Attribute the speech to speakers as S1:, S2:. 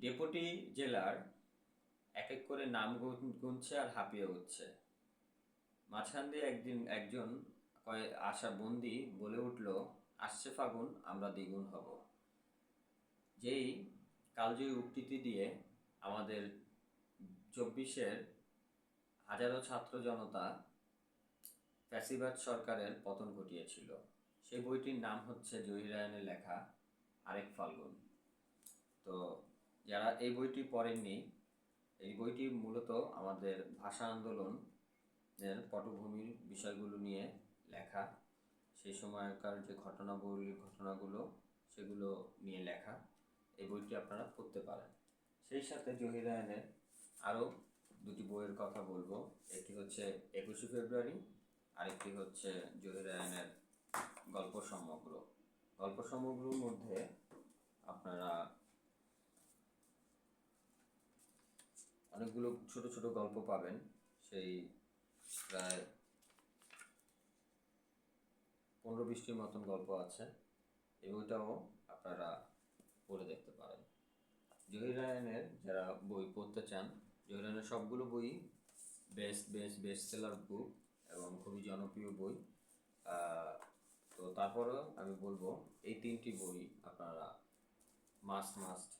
S1: Deputy জেলার এক এক করে নাম গুন- গুনছে আর হাঁপিয়ে উঠছে। মাঝখান দিয়ে একদিন একজন আশা বন্দি বলে উঠল, আসছে ফাগুন, আমরা দ্বিগুণ হব। যেই কালজয়ী উক্তিটি দিয়ে আমাদের চব্বিশের হাজারো ছাত্র জনতা ফ্যাসিবাদ সরকারের পতন ঘটিয়েছিল। সেই বইটির নাম হচ্ছে জহিরায়নের লেখা আরেক ফাল্গুন। তো যারা এই বইটি পড়েননি, এই বইটি মূলত আমাদের ভাষা আন্দোলনের পটভূমির বিষয়গুলো নিয়ে লেখা। সেই সময়কার যে ঘটনাবলী, ঘটনাগুলো, সেগুলো নিয়ে লেখা। এই বইটি আপনারা পড়তে পারেন। সেই সাথে জহিরায়নের আরও দুটি বইয়ের কথা বলব। একটি হচ্ছে একুশে ফেব্রুয়ারি, আরেকটি হচ্ছে জহিরায়নের গল্প সমগ্র। গল্প সমগ্রর মধ্যে আপনারা অনেকগুলো ছোট ছোট গল্প পাবেন। সেই প্রায় পনেরো বিশটির মতন গল্প আছে। এই বইটাও আপনারা পড়ে দেখতে পারেন। জহির রায়নের যারা বই পড়তে চান, জহির রায়নের সবগুলো বই best best best seller book এবং খুবই জনপ্রিয় বই। তো তারপরেও আমি বলব, এই তিনটি বই আপনারা মাস্ট মাস্ট